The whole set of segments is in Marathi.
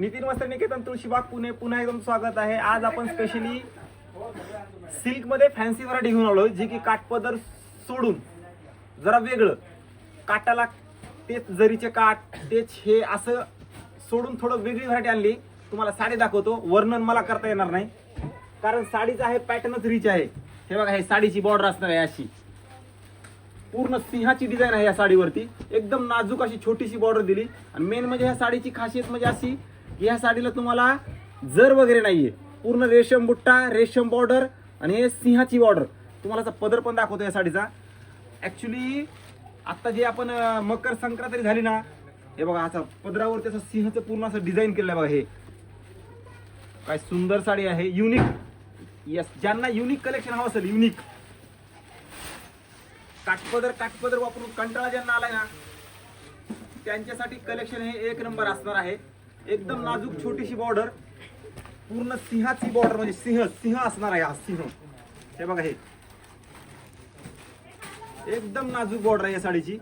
नितीन वस्त्र निकेतन तुळशीबाग पुणे पुन्हा एकदम स्वागत आहे. आज आपण स्पेशली सिल्कमध्ये फॅन्सी व्हरायटी घेऊन आलो जी की काठपदर सोडून जरा वेगळं. काटाला तेच जरीचे काठ तेच हे असं सोडून थोडं वेगळी व्हरायटी आणली. तुम्हाला साडी दाखवतो. वर्णन मला करता येणार नाही. कारण साडीचं आहे पॅटर्नच रिच आहे. हे बघा हे साडीची बॉर्डर असणार आहे अशी. पूर्ण सिंहाची डिझाईन आहे या साडीवरती. एकदम नाजूक अशी छोटीशी बॉर्डर दिली. आणि मेन म्हणजे ह्या साडीची खासियत म्हणजे अशी या साडीला तुम्हाला जर वगैरे नाहीये पूर्ण रेशम बुट्टा रेशम बॉर्डर आणि हे सिंहाची बॉर्डर. तुम्हाला असा पदर पण दाखवतो या साडीचा. ऍक्च्युली आता जे आपण मकर संक्रांती झाली ना हे बघा असा पदरावर त्याचं सिंहाचं पूर्ण असं डिझाईन केलं आहे बघा हे. काय सुंदर साडी आहे युनिक यस ज्यांना युनिक कलेक्शन हवं असेल युनिक काठपदर काठपदर वापरून कंटाळा ज्यांना आलाय ना त्यांच्यासाठी कलेक्शन हे एक नंबर असणार आहे. एकदम नाजूक छोटीशी बॉर्डर पूर्ण सिंहाची बॉर्डर म्हणजे सिंह सिंह असणार आहे हा सिंह. हे बघा हे. एकदम नाजूक बॉर्डर आहे या साडीची.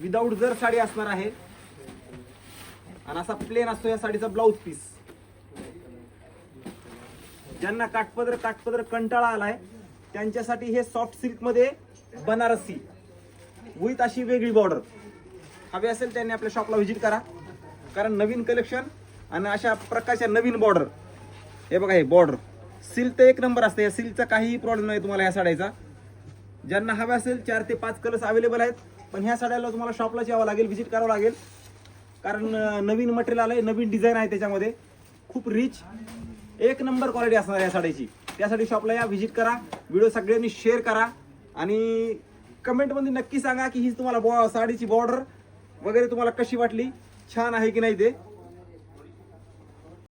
विदाऊट जर साडी असणार आहे आणि असा प्लेन असतो या साडीचा ब्लाऊज पीस ज्यांना काठपदर काठपदर कंटाळा आलाय त्यांच्यासाठी हे सॉफ्ट सिल्कमध्ये बनारसी. विथ अशी वेगळी बॉर्डर हवी असेल त्यांनी आपल्या शॉपला व्हिजिट करा. कारण नवीन कलेक्शन आणि अशा प्रकारच्या नवीन बॉर्डर हे बघा हे बॉर्डर सिल्क तर एक नंबर असते. या सिल्कचा काहीही प्रॉब्लेम नाही तुम्हाला या साड्याचा. ज्यांना हव्या असेल चार ते पाच कलर्स अवेलेबल आहेत. पण ह्या साड्याला तुम्हाला शॉपलाच यावं लागेल व्हिजिट करावं लागेल. कारण नवीन मटेरियल आहे नवीन डिझाईन आहे त्याच्यामध्ये. खूप रिच एक नंबर क्वालिटी असणार या साडीची त्यासाठी शॉपला या व्हिजिट करा. व्हिडिओ सगळ्यांनी शेअर करा. आणि कमेंटमध्ये नक्की सांगा की ही तुम्हाला बॉ साडीची बॉर्डर वगैरे तुम्हाला कशी वाटली? छान आहे की नाही ते?